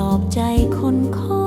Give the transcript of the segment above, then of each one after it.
ลอบใจคนคอ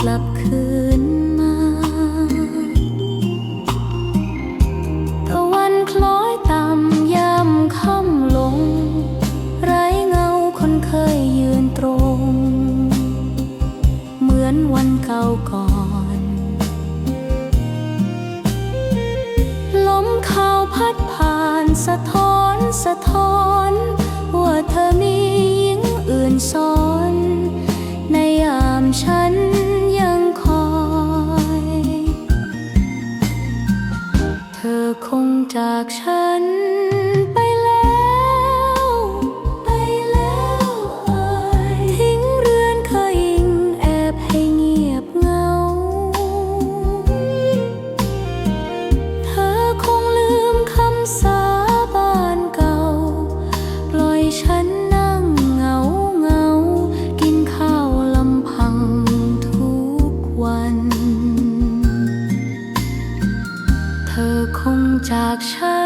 กลับคืนมา ตะวันคล้อยตำยามค่ำลง ไร้เงาคนเคยยืนตรง เหมือนวันเก่าก่อน ลมขาวพัดผ่านสะท้อนสะท้อน ว่าเธอมีหญิงอื่นซ้อน ในยามฉันากฉัน 尘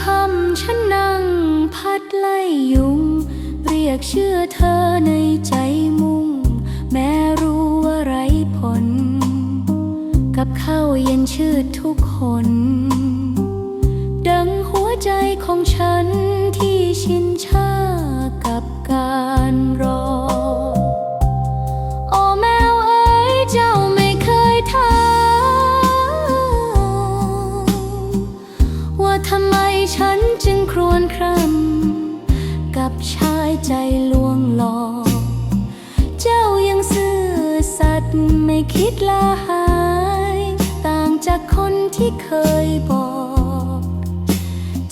ค่ำฉันนั่งพัดไล่ยุง เรียกชื่อเธอในใจมุ่ง แม้รู้ว่าไรผล กับข้าวเย็นชื่อทุกคน ดังหัวใจของฉันที่ชินช ฉันจึงครวญครำกับชายใจลวงหลอกเจ้ายังซื่อสัตย์ไม่คิดลาหาย ต่างจากคนที่เคยบอก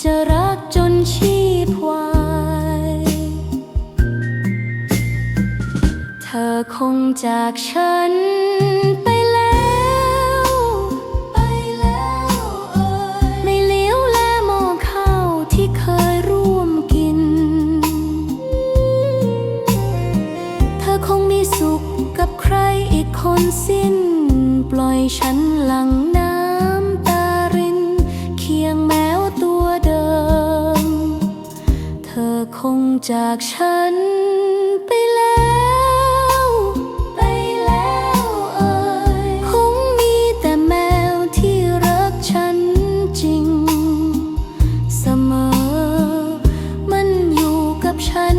จะรักจนชีพวาย เธอคงจากฉัน ใครอีกคนสิ้น ปล่อยฉันหลังน้ำตาริน เคียงแมวตัวเดิม เธอคงจากฉันไปแล้ว ไปแล้วเอ่คงมีแต่แมวที่รักฉันจริง เสมอ มันอยู่กับฉัน